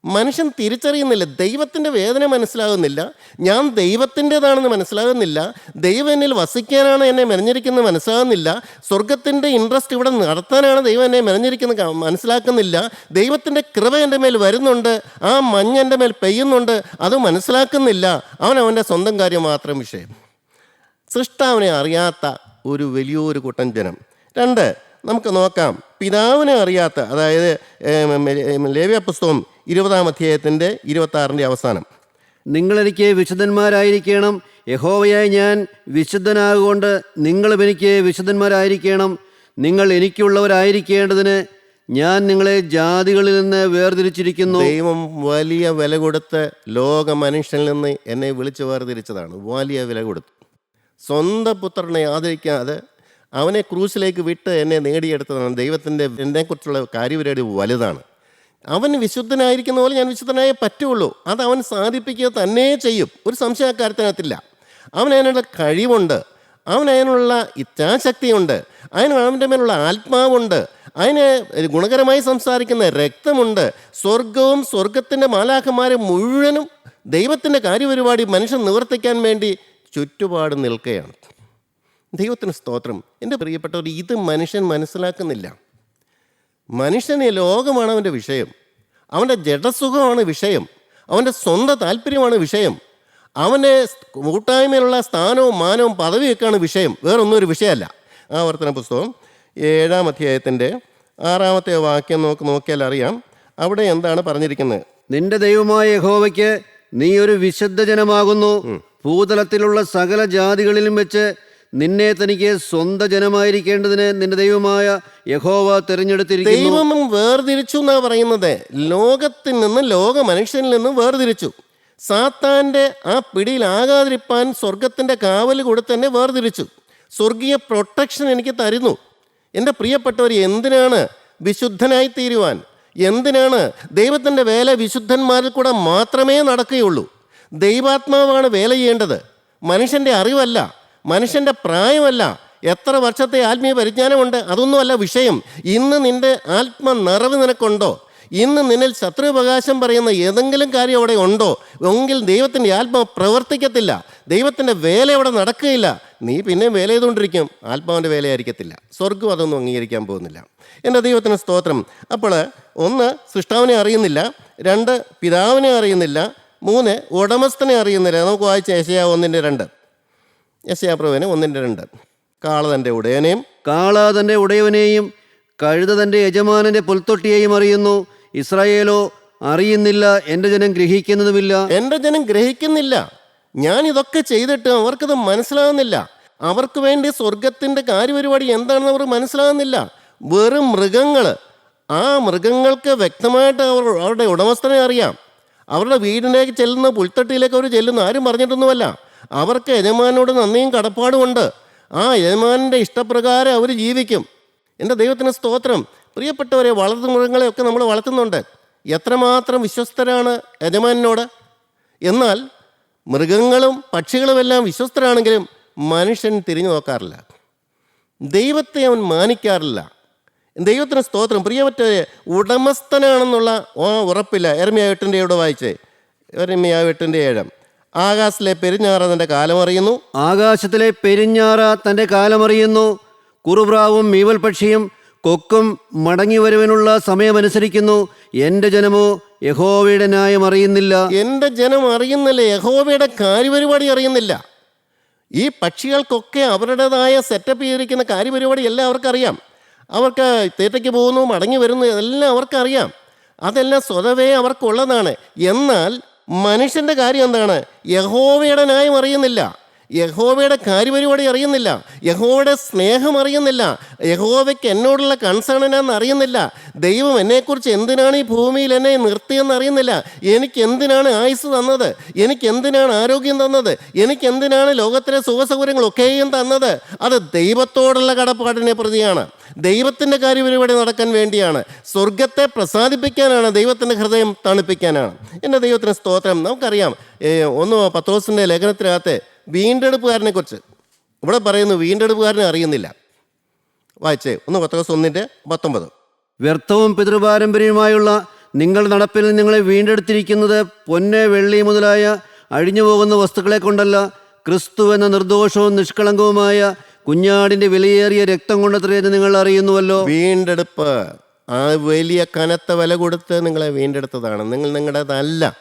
മനുഷ്യൻ തിരിച്ചറിയുന്നില്ല. ദൈവത്തിന്റെ വേദന മനസ്സിലാകുന്നില്ല. ഞാൻ ദൈവത്തിന്റെതാണെന്ന് മനസ്സിലാകുന്നില്ല. ദൈവം എന്നിൽ വസിക്കാനാണ് എന്നെ മെനഞ്ഞിരിക്കുന്നത് മനസ്സിലാകുന്നില്ല. സ്വർഗത്തിന്റെ ഇൻട്രസ്റ്റ് ഇവിടെ നടത്താനാണ് ദൈവം എന്നെ മെനഞ്ഞിരിക്കുന്നത് മനസ്സിലാക്കുന്നില്ല. ദൈവത്തിന്റെ കൃപ എന്റെ മേൽ വരുന്നുണ്ട്. ആ മഞ്ഞ് എന്റെ മേൽ പെയ്യുന്നുണ്ട്. അത് മനസ്സിലാക്കുന്നില്ല. അവൻ അവന്റെ സ്വന്തം കാര്യം മാത്രം വിഷയം. സൃഷ്ടാവിനെ അറിയാത്ത ഒരു വലിയൊരു കൂട്ടം ജനം. രണ്ട് നമുക്ക് നോക്കാം. പിതാവിനെ അറിയാത്ത അതായത് ലേവ്യ പുസ്തകം ഇരുപതാം അധ്യായത്തിന്റെ ഇരുപത്താറിന്റെ അവസാനം. നിങ്ങളെനിക്ക് വിശുദ്ധന്മാരായിരിക്കണം. യഹോവയായി ഞാൻ വിശുദ്ധനാകൊണ്ട് നിങ്ങളും എനിക്ക് വിശുദ്ധന്മാരായിരിക്കണം. നിങ്ങൾ എനിക്കുള്ളവരായിരിക്കേണ്ടതിന് ഞാൻ നിങ്ങളെ ജാതികളിൽ നിന്ന് വേർതിരിച്ചിരിക്കുന്നു. ദൈവം വലിയ വില കൊടുത്ത് ലോക മനുഷ്യനിൽ നിന്ന് എന്നെ വിളിച്ചു വേർതിരിച്ചതാണ്. വലിയ വില കൊടുത്തു. സ്വന്തം പുത്രനെ ആദരിക്കാതെ അവനെ ക്രൂസിലേക്ക് വിട്ട് എന്നെ നേടിയെടുത്തതാണ്. ദൈവത്തിന്റെ എന്നെക്കുറിച്ചുള്ള കാര്യപരിപാടി വലുതാണ്. അവൻ വിശുദ്ധനായിരിക്കുന്ന പോലെ ഞാൻ വിശുദ്ധനായേ പറ്റുള്ളൂ. അത് അവൻ സാധിപ്പിക്കുക തന്നെ ചെയ്യും. ഒരു സംശയ കാര്യത്തിനകത്തില്ല അവൻ അതിനുള്ള കഴിവുണ്ട്. അവൻ അതിനുള്ള ഇച്ഛാശക്തിയുണ്ട്. അതിന് അവന്റെ മേലുള്ള ആത്മാവുണ്ട്. അതിന് ഗുണകരമായി സംസാരിക്കുന്ന രക്തമുണ്ട്. സ്വർഗവും സ്വർഗത്തിന്റെ മാലാഖന്മാരെ മുഴുവനും ദൈവത്തിന്റെ കാര്യപരിപാടി മനുഷ്യൻ നിവർത്തിക്കാൻ വേണ്ടി ചുറ്റുപാട് നിൽക്കുകയാണ്. ദൈവത്തിന് സ്തോത്രം. എന്റെ പ്രിയപ്പെട്ടവർ ഇത് മനുഷ്യൻ മനസ്സിലാക്കുന്നില്ല. മനുഷ്യന് ലോകമാണ് അവന്റെ വിഷയം. അവന്റെ ജഡസുഖമാണ് വിഷയം. അവന്റെ സ്വന്തം താല്പര്യമാണ് വിഷയം. അവന്റെ കൂട്ടായ്മയിലുള്ള സ്ഥാനവും മാനവും പദവിയൊക്കെയാണ് വിഷയം. വേറൊന്നും ഒരു വിഷയമല്ല. ആവർത്തന പുസ്തകം ഏഴാം അധ്യായത്തിന്റെ ആറാമത്തെ വാക്യം നോക്ക് നോക്കിയാൽ അറിയാം. അവിടെ എന്താണ് പറഞ്ഞിരിക്കുന്നത്? നിന്റെ ദൈവമായ യഹോവയ്ക്ക് നീ ഒരു വിശുദ്ധ ജനമാകുന്നു. ഭൂതലത്തിലുള്ള സകല ജാതികളിലും വെച്ച് നിന്നെ തനിക്ക് സ്വന്തം ജനമായിരിക്കേണ്ടതിന് നിന്റെ ദൈവമായ യഹോവ തിരഞ്ഞെടുത്തിരിക്കുന്നു. ദൈവം വേർതിരിച്ചു എന്നാ പറയുന്നത്. ലോകത്തിൽ നിന്ന് ലോക മനുഷ്യനിൽ നിന്നും വേർതിരിച്ചു. സാത്താന്റെ ആ പിടിയിലാകാതിരിപ്പാൻ സ്വർഗത്തിന്റെ കാവൽ കൊടുത്ത് തന്നെ വേർതിരിച്ചു. സ്വർഗീയ പ്രൊട്ടക്ഷൻ എനിക്ക് തരുന്നു. എന്റെ പ്രിയപ്പെട്ടവർ എന്തിനാണ് വിശുദ്ധനായി തീരുവാൻ? എന്തിനാണ് ദൈവത്തിന്റെ വേല വിശുദ്ധന്മാരിൽ കൂടെ മാത്രമേ നടക്കുകയുള്ളൂ? ദൈവാത്മാവാണ് വേല ചെയ്യേണ്ടത്. മനുഷ്യന്റെ അറിവല്ല. മനുഷ്യന്റെ പ്രായമല്ല. എത്ര വർഷത്തെ ആത്മീയ പരിജ്ഞാനമുണ്ട് അതൊന്നുമല്ല വിഷയം. ഇന്ന് നിന്റെ ആത്മ നിറവ് നിനക്കുണ്ടോ? ഇന്ന് നിന്നിൽ ശത്രുപകാശം പറയുന്ന ഏതെങ്കിലും കാര്യം അവിടെ ഉണ്ടോ? എങ്കിൽ ദൈവത്തിന്റെ ആത്മാവ് പ്രവർത്തിക്കത്തില്ല. ദൈവത്തിന്റെ വേല അവിടെ നടക്കുകയില്ല. നീ പിന്നെയും വേല ചെയ്തുകൊണ്ടിരിക്കും. ആത്മാവിന്റെ വേലയായിരിക്കത്തില്ല. സ്വർഗം അതൊന്നും അംഗീകരിക്കാൻ പോകുന്നില്ല. എന്റെ ദൈവത്തിന് സ്തോത്രം. അപ്പോൾ ഒന്ന് സൃഷ്ടാവിനെ അറിയുന്നില്ല. രണ്ട് പിതാവിനെ അറിയുന്നില്ല. മൂന്ന് ഉടമസ്ഥനെ അറിയുന്നില്ല. നമുക്ക് വായിച്ച ഏശയാ ഒന്നിന്റെ രണ്ട്. യശയാപ്രഭുവിനെ ഒന്നിന്റെ രണ്ട്. കാള തന്റെ ഉടയനെയും കാള തന്റെ ഉടയവനെയും കഴുത തന്റെ യജമാനന്റെ പുൽത്തൊട്ടിയെയും അറിയുന്നു. ഇസ്രായേലോ അറിയുന്നില്ല. എന്റെ ജനം ഗ്രഹിക്കുന്നതുമില്ല. എന്റെ ജനം ഗ്രഹിക്കുന്നില്ല. ഞാൻ ഇതൊക്കെ ചെയ്തിട്ട് അവർക്കത് മനസ്സിലാകുന്നില്ല. അവർക്ക് വേണ്ടി സ്വർഗത്തിന്റെ കാര്യപരിപാടി എന്താണെന്ന് അവർ മനസ്സിലാകുന്നില്ല. വെറും മൃഗങ്ങൾ. ആ മൃഗങ്ങൾക്ക് വ്യക്തമായിട്ട് അവർ അവരുടെ ഉടമസ്ഥനെ അറിയാം. അവരുടെ വീടിലേക്ക് ചെല്ലുന്ന പുൽത്തട്ടിയിലേക്ക് അവർ ചെല്ലുന്നു. ആരും പറഞ്ഞിട്ടൊന്നുമല്ല. അവർക്ക് യജമാനോട് നന്ദിയും കടപ്പാടുമുണ്ട് ആ യജമാനന്റെ ഇഷ്ടപ്രകാരം അവർ ജീവിക്കും. എന്റെ ദൈവത്തിന് സ്തോത്രം. പ്രിയപ്പെട്ടവരെ വളർത്തു മൃഗങ്ങളെയൊക്കെ നമ്മൾ വളർത്തുന്നുണ്ട്. എത്രമാത്രം വിശ്വസ്തരാണ് യജമാനോട് എന്നാൽ മൃഗങ്ങളും പക്ഷികളുമെല്ലാം വിശ്വസ്തരാണെങ്കിലും മനുഷ്യൻ തിരിഞ്ഞു നോക്കാറില്ല. ദൈവത്തെ അവൻ മാനിക്കാറില്ല. ദൈവത്തിന് സ്തോത്രം. പ്രിയപ്പെട്ടവരെ ഉടമസ്ഥനാണെന്നുള്ള ആ ഉറപ്പില്ല. എരമ്യ എട്ടിന്റെ ഇവിടെ വായിച്ചേ. എരമ്യ എട്ടിന്റെ ഏഴം. ആകാശത്തിലെ പെരിഞ്ഞാറതിന്റെ കാലം കാലമറിയുന്നു. ആകാശത്തിലെ പെരിഞ്ഞാറ തന്റെ കാലമറിയുന്നു. കുറുപ്രാവും മീവൽ പക്ഷിയും കൊക്കും മടങ്ങി വരുവാനുള്ള സമയമനുസരിക്കുന്നു. എന്റെ ജനമോ യഹോവയുടെ ന്യായം അറിയുന്നില്ല. എന്റെ ജനം അറിയുന്നില്ല യഹോവയുടെ കാര്യപരിപാടി അറിയുന്നില്ല. ഈ പക്ഷികൾക്കൊക്കെ അവരുടേതായ സെറ്റപ്പ് ചെയ്തിരിക്കുന്ന കാര്യപരിപാടി എല്ലാം അവർക്കറിയാം. അവർക്ക് തീറ്റയ്ക്ക് പോകുന്നു മടങ്ങി വരുന്നു എല്ലാം അവർക്കറിയാം. അതെല്ലാം സ്വതവേ അവർക്കുള്ളതാണ്. എന്നാൽ മനുഷ്യന്റെ കാര്യം എന്താണ്? യഹോവയുടെ ന്യായം അറിയുന്നില്ല. യഹോവയുടെ കാര്യപരിപാടി അറിയുന്നില്ല. യഹോവയുടെ സ്നേഹം അറിയുന്നില്ല. യഹോവയ്ക്ക് എന്നോടുള്ള കൺസേൺ എന്നാന്ന് അറിയുന്നില്ല. ദൈവം എന്നെക്കുറിച്ച് എന്തിനാണ് ഈ ഭൂമിയിൽ എന്നെ നിർത്തിയെന്ന് അറിയുന്നില്ല. എനിക്ക് എന്തിനാണ് ആയുസ് തന്നത്? എനിക്ക് എന്തിനാണ് ആരോഗ്യം തന്നത്? എനിക്ക് എന്തിനാണ് ലോകത്തിലെ സുഖസൗകര്യങ്ങളൊക്കെയും തന്നത്? അത് ദൈവത്തോടുള്ള കടപ്പാടിനെ പ്രതിയാണ്. ദൈവത്തിന്റെ കാര്യപരിപാടി നടക്കാൻ വേണ്ടിയാണ്. സ്വർഗത്തെ പ്രസാദിപ്പിക്കാനാണ് ദൈവത്തിന്റെ ഹൃദയം തണുപ്പിക്കാനാണ്. എന്റെ ദൈവത്തിന് സ്തോത്രം. നമുക്കറിയാം ഒന്ന് പത്രോസിന്റെ ലേഖനത്തിനകത്ത് വീണ്ടെടുപ്പുകാരനെ കുറിച്ച്. ഇവിടെ പറയുന്നു വീണ്ടെടുപ്പുകാരനെ അറിയുന്നില്ല. വായിച്ചേ. ഒന്ന് പത്തോസ് ഒന്നിന്റെ പത്തൊമ്പത്. വ്യർത്ഥവും പിതൃപാരമ്പര്യവുമായുള്ള നിങ്ങൾ നടപ്പിൽ നിങ്ങളെ വീണ്ടെടുത്തിരിക്കുന്നത് പൊന്ന് വെള്ളി മുതലായ അഴിഞ്ഞു പോകുന്ന വസ്തുക്കളെ കൊണ്ടല്ല ക്രിസ്തു എന്ന നിർദോഷവും നിഷ്കളങ്കവുമായ കുഞ്ഞാടിന്റെ വിലയേറിയ രക്തം കൊണ്ടത്രയെന്ന് നിങ്ങൾ അറിയുന്നുവല്ലോ. വീണ്ടെടുപ്പ്. ആ വലിയ കനത്ത വില കൊടുത്ത് നിങ്ങളെ വീണ്ടെടുത്തതാണ്. നിങ്ങൾ നിങ്ങളുടേതല്ല.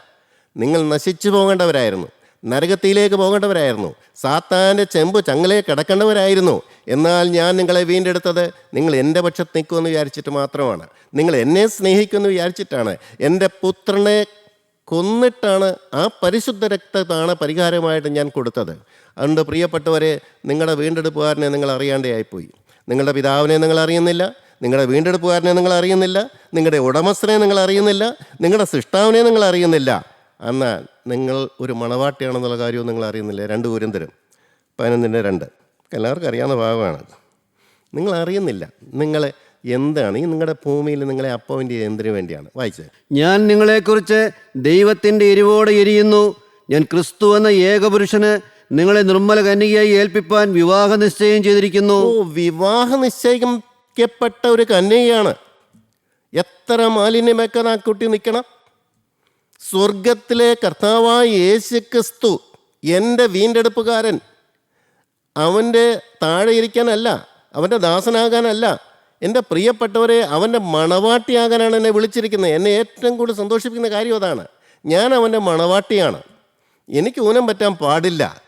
നിങ്ങൾ നശിച്ചു പോകേണ്ടവരായിരുന്നു. നരകത്തിയിലേക്ക് പോകേണ്ടവരായിരുന്നു. സാത്താന്റെ ചെമ്പ് ചങ്ങലയെ കിടക്കേണ്ടവരായിരുന്നു. എന്നാൽ ഞാൻ നിങ്ങളെ വീണ്ടെടുത്തത് നിങ്ങൾ എന്റെ പക്ഷത്ത് നിൽക്കുമെന്ന് വിചാരിച്ചിട്ട് മാത്രമാണ്. നിങ്ങൾ എന്നെ സ്നേഹിക്കുമെന്ന് വിചാരിച്ചിട്ടാണ്. എന്റെ പുത്രനെ കൊന്നിട്ടാണ് ആ പരിശുദ്ധ രക്തത്താണ് പരിഹാരമായിട്ട് ഞാൻ കൊടുത്തത്. അതുകൊണ്ട് പ്രിയപ്പെട്ടവരെ നിങ്ങളുടെ വീണ്ടെടുപ്പുകാരനെ നിങ്ങൾ അറിയാണ്ടേയായിപ്പോയി നിങ്ങളുടെ പിതാവിനെ നിങ്ങൾ അറിയുന്നില്ല. നിങ്ങളുടെ വീണ്ടെടുപ്പുകാരനെ നിങ്ങൾ അറിയുന്നില്ല. നിങ്ങളുടെ ഉടമസ്ഥനെ നിങ്ങൾ അറിയുന്നില്ല. നിങ്ങളുടെ സൃഷ്ടാവിനെ നിങ്ങൾ അറിയുന്നില്ല. എന്നാൽ നിങ്ങൾ ഒരു മണവാട്ടിയാണെന്നുള്ള കാര്യവും നിങ്ങൾ അറിയുന്നില്ല? രണ്ട് കുരന്തരും പതിനൊന്നിന്റെ രണ്ട്. എല്ലാവർക്കും അറിയാവുന്ന ഭാഗമാണ് നിങ്ങൾ അറിയുന്നില്ല. നിങ്ങൾ എന്താണ്? ഈ നിങ്ങളുടെ ഭൂമിയിൽ നിങ്ങളെ അപ്പോയിന്റ് ചെയ്ത് എന്തിനു വേണ്ടിയാണ്. വായിച്ചത് ഞാൻ നിങ്ങളെക്കുറിച്ച് ദൈവത്തിന്റെ എരിവോടെ എരിയുന്നു. ഞാൻ ക്രിസ്തു എന്ന ഏകപുരുഷന് നിങ്ങളെ നിർമ്മല കന്യകയായി ഏൽപ്പിപ്പാൻ വിവാഹ നിശ്ചയം ചെയ്തിരിക്കുന്നു. ഓ വിവാഹ നിശ്ചയിക്കപ്പെട്ട ഒരു കന്യകയാണ്. എത്ര മാലിന്യമൊക്കെ ആ കുട്ടി നിൽക്കണം? സ്വർഗത്തിലെ കർത്താവായ യേശു ക്രിസ്തു എന്റെ വീണ്ടെടുപ്പുകാരൻ. അവന്റെ താഴെ ഇരിക്കാനല്ല അവന്റെ ദാസനാകാനല്ല എന്റെ പ്രിയപ്പെട്ടവരെ അവന്റെ മണവാട്ടിയാകാനാണ് എന്നെ വിളിച്ചിരിക്കുന്നത്. എന്നെ ഏറ്റവും കൂടുതൽ സന്തോഷിപ്പിക്കുന്ന കാര്യം അതാണ്. ഞാൻ അവന്റെ മണവാട്ടിയാണ്. എനിക്ക് ഊനം പറ്റാൻ പാടില്ല.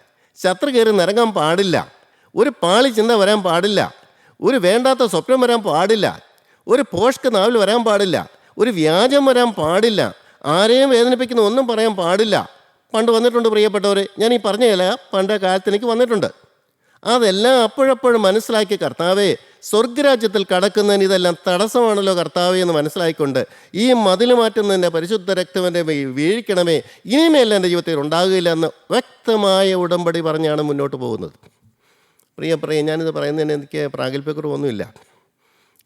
ശത്രു കയറി നിറങ്ങാൻ പാടില്ല. ഒരു പാളി ചിന്ത വരാൻ പാടില്ല. ഒരു വേണ്ടാത്ത സ്വപ്നം വരാൻ പാടില്ല. ഒരു പോഷ്ക നാവിൽ വരാൻ പാടില്ല. ഒരു വ്യാജം വരാൻ പാടില്ല. ആരെയും വേദനിപ്പിക്കുന്ന ഒന്നും പറയാൻ പാടില്ല. പണ്ട് വന്നിട്ടുണ്ട് പ്രിയപ്പെട്ടവർ ഞാൻ ഈ പറഞ്ഞല്ല പണ്ട് കാലത്ത് എനിക്ക് വന്നിട്ടുണ്ട്. അതെല്ലാം അപ്പോഴപ്പോഴും മനസ്സിലാക്കി കർത്താവേ സ്വർഗരാജ്യത്തിൽ കടക്കുന്നതിന് ഇതെല്ലാം തടസ്സമാണല്ലോ കർത്താവേ എന്ന് മനസ്സിലാക്കിക്കൊണ്ട് ഈ മതിൽ മാറ്റുന്നതിന്റെ പരിശുദ്ധ രക്തവന്റെ വീഴിക്കണമേ. ഇനിമേൽ എന്റെ ജീവിതത്തിൽ ഉണ്ടാകുകയില്ല എന്ന് വ്യക്തമായ ഉടമ്പടി പറഞ്ഞാണ് മുന്നോട്ട് പോകുന്നത്. പ്രിയ പ്രിയ ഞാനിത് പറയുന്നതിന് എനിക്ക് പ്രാഗൽഭ്യക്കുറവൊന്നുമില്ല.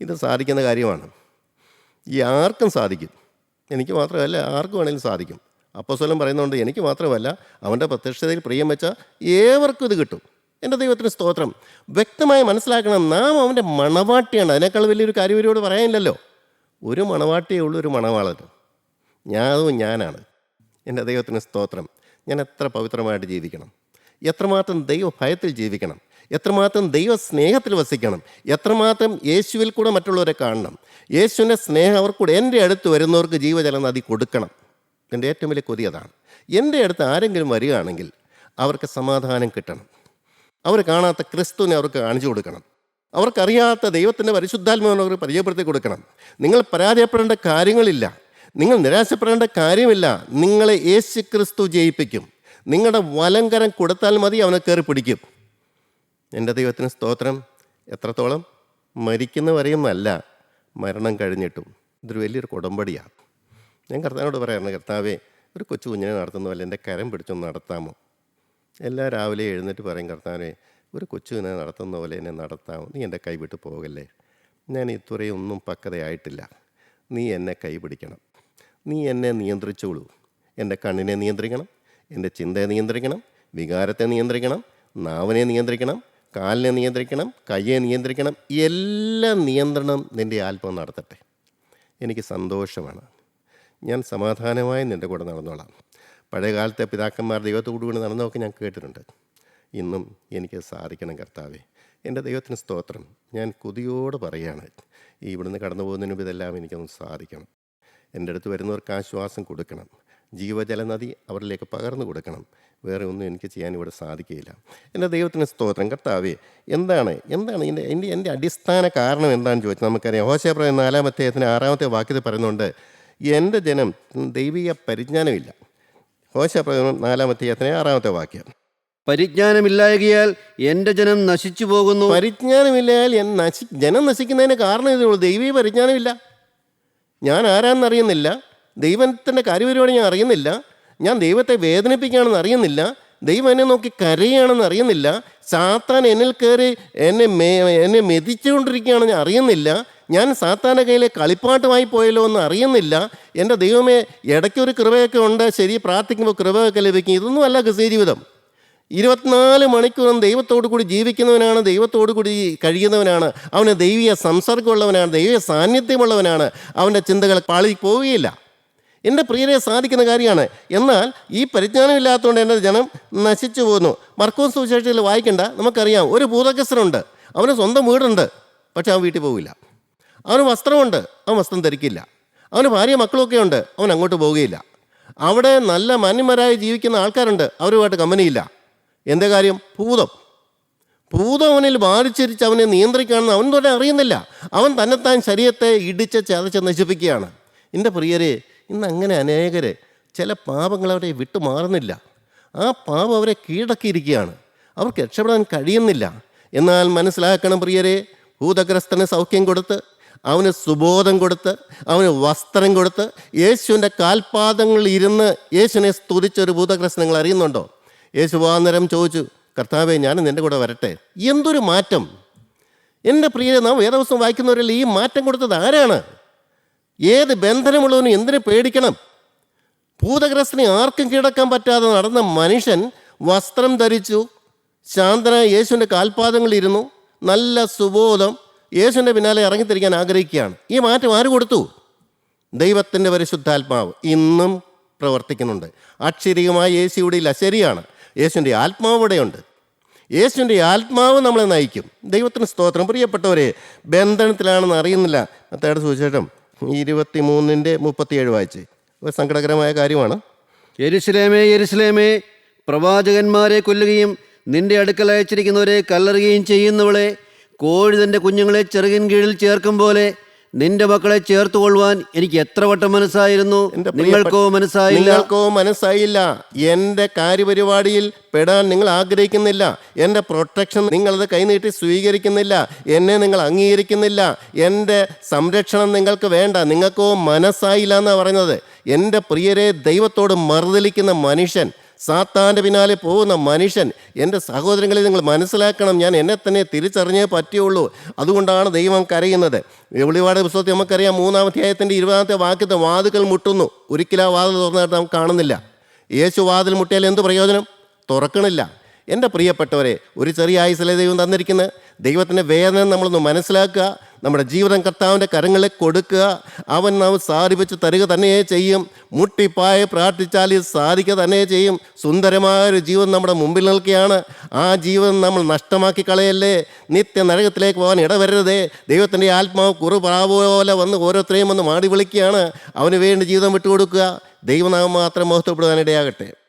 ഇത് സാധിക്കുന്ന കാര്യമാണ്. ഈ ആർക്കും സാധിക്കും. എനിക്ക് മാത്രമല്ല ആർക്കു വേണമെങ്കിലും സാധിക്കും. അപ്പോസ്വലം പറയുന്നുണ്ട് എനിക്ക് മാത്രമല്ല അവന്റെ പ്രത്യക്ഷതയിൽ പ്രിയം വെച്ചാൽ ഏവർക്കും ഇത് കിട്ടും. എന്റെ ദൈവത്തിന് സ്തോത്രം. വ്യക്തമായി മനസ്സിലാക്കണം നാം അവന്റെ മണവാട്ടിയാണ്. അതിനേക്കാൾ വലിയൊരു കാര്യം ഇവരോട് പറയാനില്ലല്ലോ. ഒരു മണവാട്ടിയേ ഉള്ളൂ ഒരു ഞാനും ഞാനാണ്. എന്റെ ദൈവത്തിന് സ്തോത്രം. ഞാൻ എത്ര പവിത്രമായിട്ട് ജീവിക്കണം. എത്രമാത്രം ദൈവഭയത്തിൽ ജീവിക്കണം. എത്രമാത്രം ദൈവ സ്നേഹത്തിൽ വസിക്കണം എത്രമാത്രം യേശുവിൽ കൂടെ മറ്റുള്ളവരെ കാണണം യേശുവിന്റെ സ്നേഹം അവർക്കൂടെ എന്റെ അടുത്ത് വരുന്നവർക്ക് ജീവജലം നദി കൊടുക്കണം. എന്റെ ഏറ്റവും വലിയ കൊതി അതാണ്. എന്റെ അടുത്ത് ആരെങ്കിലും വരികയാണെങ്കിൽ അവർക്ക് സമാധാനം കിട്ടണം. അവർ കാണാത്ത ക്രിസ്തുവിനെ അവർക്ക് കാണിച്ചു കൊടുക്കണം. അവർക്കറിയാത്ത ദൈവത്തിന്റെ പരിശുദ്ധാത്മാവിനെ അവർ പരിചയപ്പെടുത്തി കൊടുക്കണം. നിങ്ങൾ പരാജയപ്പെടേണ്ട കാര്യങ്ങളില്ല. നിങ്ങൾ നിരാശപ്പെടേണ്ട കാര്യമില്ല. നിങ്ങളെ യേശു ക്രിസ്തു ജയിപ്പിക്കും. നിങ്ങളുടെ വലങ്കരം കൊടുത്താൽ മതി അവനെ കയറി പിടിക്കും. എന്റെ ദൈവത്തിന് സ്തോത്രം. എത്രത്തോളം? മരിക്കുന്നവരെയൊന്നല്ല മരണം കഴിഞ്ഞിട്ടും. ഇതൊരു വലിയൊരു കുടമ്പടിയാണ് ഞാൻ കർത്താവിനോട് പറയാറുണ്ട് കർത്താവേ ഒരു കൊച്ചു കുഞ്ഞിനെ നടത്തുന്ന പോലെ എന്റെ കരം പിടിച്ചൊന്ന് നടത്താമോ? എല്ലാ രാവിലെ എഴുന്നേറ്റ് പറയും കർത്താവേ ഒരു കൊച്ചുവിനെ നടത്തുന്ന പോലെ എന്നെ നടത്താമോ? നീ എന്റെ കൈ വിട്ട് പോകല്ലേ? ഞാൻ ഇതുവരെയും ഒന്നും പക്വതയായിട്ടില്ല. നീ എന്നെ കൈ പിടിക്കണം. നീ എന്നെ നിയന്ത്രിച്ചോളൂ. എന്റെ കണ്ണിനെ നിയന്ത്രിക്കണം. എന്റെ ചിന്തയെ നിയന്ത്രിക്കണം. വികാരത്തെ നിയന്ത്രിക്കണം. നാവിനെ നിയന്ത്രിക്കണം. കാലിനെ നിയന്ത്രിക്കണം കയ്യെ നിയന്ത്രിക്കണം എല്ലാ നിയന്ത്രണം നിന്റെ ആത്മം നടത്തട്ടെ. എനിക്ക് സന്തോഷമാണ്. ഞാൻ സമാധാനമായി നിന്റെ കൂടെ നടന്നോളാം. പഴയ കാലത്തെ പിതാക്കന്മാർ ദൈവത്തോടു കൂടി നടന്നതൊക്കെ ഞാൻ കേട്ടിട്ടുണ്ട്. ഇന്നും എനിക്ക് സാധിക്കണം കർത്താവെ. എന്റെ ദൈവത്തിന് സ്തോത്രം. ഞാൻ കൊതിയോട് പറയാണ് ഈ ഇവിടുന്ന് കടന്നു പോകുന്നതിന് മുമ്പ് ഇതെല്ലാം എനിക്കൊന്ന് സാധിക്കണം. എന്റെ അടുത്ത് വരുന്നവർക്ക് ആശ്വാസം കൊടുക്കണം. ജീവജല നദി അവരിലേക്ക് പകർന്നു കൊടുക്കണം. വേറെ ഒന്നും എനിക്ക് ചെയ്യാൻ ഇവിടെ സാധിക്കുകയില്ല. എന്റെ ദൈവത്തിന് സ്തോത്രം. കർത്താവേ എന്താണ് എന്താണ് എന്റെ എന്റെ എന്റെ അടിസ്ഥാന കാരണം എന്താണെന്ന് ചോദിച്ചാൽ നമുക്കറിയാം. നാലാമത്തെ അതിന് ആറാമത്തെ വാക്യത്തിൽ പറയുന്നുണ്ട് എന്റെ ജനം ദൈവിക പരിജ്ഞാനമില്ല. ഹോശ പറയുന്ന നാലാമത്തെ അതിന് ആറാമത്തെ വാക്യം. പരിജ്ഞാനമില്ലായകയാൽ എന്റെ ജനം നശിച്ചു പോകുന്നു. പരിജ്ഞാനമില്ലായാൽ എൻ നശി ജനം നശിക്കുന്നതിന് കാരണം ഇതേ ഉള്ളൂ. ദൈവീയ പരിജ്ഞാനമില്ല. ഞാൻ ആരാണെന്നറിയുന്നില്ല. ദൈവത്തിന്റെ കാര്യപരിപാടി ഞാൻ അറിയുന്നില്ല. ഞാൻ ദൈവത്തെ വേദനിപ്പിക്കുകയാണെന്ന് അറിയുന്നില്ല. ദൈവം എന്നെ നോക്കി കരയുകയാണെന്ന് അറിയുന്നില്ല. സാത്താൻ എന്നിൽ കയറി എന്നെ മേ എന്നെ മെതിച്ചുകൊണ്ടിരിക്കുകയാണെന്ന് ഞാൻ അറിയുന്നില്ല. ഞാൻ സാത്താന്റെ കയ്യിലെ കളിപ്പാട്ടുമായി പോയല്ലോ എന്ന് അറിയുന്നില്ല. എന്റെ ദൈവമേ ഇടയ്ക്കൊരു കൃപയൊക്കെ ഉണ്ട്. ശരി പ്രാർത്ഥിക്കുമ്പോൾ കൃപയൊക്കെ ലഭിക്കും. ഇതൊന്നും അല്ല ക്രിസ്തീയ ജീവിതം. ഇരുപത്തിനാല് മണിക്കൂറും ദൈവത്തോടു കൂടി ജീവിക്കുന്നവനാണ് ദൈവത്തോടു കൂടി കഴിയുന്നവനാണ്. അവന് ദൈവീയ സംസർഗമുള്ളവനാണ് ദൈവീയ സാന്നിധ്യമുള്ളവനാണ്. അവന്റെ ചിന്തകൾ പാളി പോവുകയില്ല എന്റെ പ്രിയരെ സാധിക്കുന്ന കാര്യമാണ്. എന്നാൽ ഈ പരിജ്ഞാനം ഇല്ലാത്തതുകൊണ്ട് എന്റെ ജനം നശിച്ചു പോകുന്നു. മർക്കോസ് സുവിശേഷത്തിൽ വായിക്കേണ്ട നമുക്കറിയാം ഒരു ഭൂതകസ്തനുണ്ട് അവന് സ്വന്തം വീടുണ്ട് പക്ഷെ അവൻ വീട്ടിൽ പോവില്ല. അവന് വസ്ത്രമുണ്ട് അവൻ വസ്ത്രം ധരിക്കില്ല. അവന് ഭാര്യ മക്കളൊക്കെ ഉണ്ട് അവൻ അങ്ങോട്ട് പോവുകയില്ല. അവിടെ നല്ല മാന്യന്മാരായി ജീവിക്കുന്ന ആൾക്കാരുണ്ട് അവരുമായിട്ട് കമ്പനിയില്ല. എന്താ കാര്യം? ഭൂതം. ഭൂതം അവനിൽ ബാധിച്ചിരിച്ച് അവനെ നിയന്ത്രിക്കുകയാണെന്ന് അവൻ തന്നെ അറിയുന്നില്ല. അവൻ തന്നെത്താൻ ശരീരത്തെ ഇടിച്ച് ചതച്ച് നശിപ്പിക്കുകയാണ്. എന്റെ പ്രിയരെ ഇന്ന് അങ്ങനെ അനേകര് ചില പാപങ്ങൾ അവരെ വിട്ടു മാറുന്നില്ല. ആ പാപം അവരെ കീഴടക്കിയിരിക്കുകയാണ്. അവർക്ക് രക്ഷപ്പെടാൻ കഴിയുന്നില്ല. എന്നാൽ മനസ്സിലാക്കണം പ്രിയരെ ഭൂതഗ്രസ്തന് സൗഖ്യം കൊടുത്ത് അവന് സുബോധം കൊടുത്ത് അവന് വസ്ത്രം കൊടുത്ത് യേശുവിന്റെ കാൽപാദങ്ങളിൽ ഇരുന്ന് യേശുവിനെ സ്തുതിച്ചൊരു ഭൂതഗ്രസ്തൻ നിങ്ങൾ അറിയുന്നുണ്ടോ? യേശു വാന്നരം ചോദിച്ചു കർത്താവെ ഞാൻ നിന്റെ കൂടെ വരട്ടെ. എന്തൊരു മാറ്റം? എന്റെ പ്രിയരെ നാം ദിവസം വായിക്കുന്നവരിൽ ഈ മാറ്റം കൊടുത്തത്? ആരാണ്? ഏത് ബന്ധനമുള്ളവനും എന്തിനു പേടിക്കണം? ഭൂതഗ്രസ്തനെ ആർക്കും കീഴടക്കാൻ പറ്റാതെ നടന്ന മനുഷ്യൻ വസ്ത്രം ധരിച്ചു ശാന്തനായ യേശുവിന്റെ കാൽപാദങ്ങളിരുന്നു നല്ല സുബോധം യേശുവിന്റെ പിന്നാലെ ഇറങ്ങിത്തിരിക്കാൻ ആഗ്രഹിക്കുകയാണ്. ഈ മാറ്റം ആര് കൊടുത്തു? ദൈവത്തിന്റെ പരിശുദ്ധാത്മാവ് ഇന്നും പ്രവർത്തിക്കുന്നുണ്ട്. അക്ഷരികമായ യേശു ഇവിടെ ഇല്ല ശരിയാണ്. യേശുവിന്റെ ആത്മാവ് ഇവിടെയുണ്ട്. യേശുവിന്റെ ആത്മാവ് നമ്മളെ നയിക്കും. ദൈവത്തിന് സ്തോത്രം. പ്രിയപ്പെട്ടവരെ ബന്ധനത്തിലാണെന്ന് അറിയുന്നില്ല. അത്തേടെ സുവിശേഷം. ഇരുപത്തി മൂന്നിന്റെ മുപ്പത്തിയേഴ് വായിച്ച്. ഒരു സങ്കടകരമായ കാര്യമാണ്. എരുസലേമേ എരുസലേമേ പ്രവാചകന്മാരെ കൊല്ലുകയും നിന്റെ അടുക്കൽ അയച്ചിരിക്കുന്നവരെ കല്ലറുകയും ചെയ്യുന്നവളെ കോഴി തന്റെ കുഞ്ഞുങ്ങളെ ചെറുകിൻ കീഴിൽ ചേർക്കും പോലെ നിന്റെ മക്കളെ ചേർത്ത് കൊള്ളുവാൻ എനിക്ക് എത്ര വട്ടം മനസ്സായിരുന്നു? നിങ്ങൾക്കോ മനസ്സായില്ല. നിങ്ങൾക്കോ മനസ്സായില്ല. എന്റെ കാര്യപരിപാടിയിൽ പെടാൻ നിങ്ങൾ ആഗ്രഹിക്കുന്നില്ല. എന്റെ പ്രൊട്ടക്ഷൻ നിങ്ങളത് കൈനീട്ടി സ്വീകരിക്കുന്നില്ല. എന്നെ നിങ്ങൾ അംഗീകരിക്കുന്നില്ല. എന്റെ സംരക്ഷണം നിങ്ങൾക്ക് വേണ്ട. നിങ്ങൾക്കോ മനസ്സായില്ല എന്നാണ് പറയുന്നത്. എന്റെ പ്രിയരെ ദൈവത്തോട് മറുതലിക്കുന്ന മനുഷ്യൻ സാത്താന്റെ പിന്നാലെ പോകുന്ന മനുഷ്യൻ എന്റെ സഹോദരങ്ങളെ നിങ്ങൾ മനസ്സിലാക്കണം ഞാൻ എന്നെ തന്നെ തിരിച്ചറിഞ്ഞേ പറ്റുള്ളൂ. അതുകൊണ്ടാണ് ദൈവം കരയുന്നത്. വെളിപാട് പുസ്തകത്തിൽ നമുക്കറിയാം മൂന്നാം അധ്യായത്തിന്റെ ഇരുപതാമത്തെ വാക്യത്തെ വാതുകൾ മുട്ടുന്നു. ഒരിക്കലും ആ വാതിൽ തുറന്നിട്ട് നമുക്ക് കാണുന്നില്ല. യേശു വാതിൽ മുട്ടിയാൽ എന്ത് പ്രയോജനം? തുറക്കണില്ല. എന്റെ പ്രിയപ്പെട്ടവരെ ഒരു ചെറിയ ആയുസിലെ ദൈവം തന്നിരിക്കുന്നത്? ദൈവത്തിന്റെ വേദന നമ്മളൊന്ന് മനസ്സിലാക്കുക. നമ്മുടെ ജീവിതം കർത്താവിന്റെ കരങ്ങളെ കൊടുക്കുക. അവൻ നാം സാധിപ്പിച്ച് തരിക തന്നെ ചെയ്യും. മുട്ടിപ്പായ പ്രാർത്ഥിച്ചാൽ ഇത് സാധിക്കുക തന്നെ ചെയ്യും. സുന്ദരമായ ഒരു ജീവൻ നമ്മുടെ മുമ്പിൽ നിൽക്കുകയാണ്. ആ ജീവൻ നമ്മൾ നഷ്ടമാക്കി കളയല്ലേ? നിത്യ നരകത്തിലേക്ക് പോകാൻ ഇടവരരുതേ. ദൈവത്തിന്റെ ആത്മാവ് കുറു പോലെ വന്ന് ഓരോരുത്തരെയും വന്ന് മാടി വിളിക്കുകയാണ്. അവന് വേണ്ടി ജീവിതം വിട്ടുകൊടുക്കുക. ദൈവനാമം മാത്രം മഹത്വപ്പെടുവാനിടയാകട്ടെ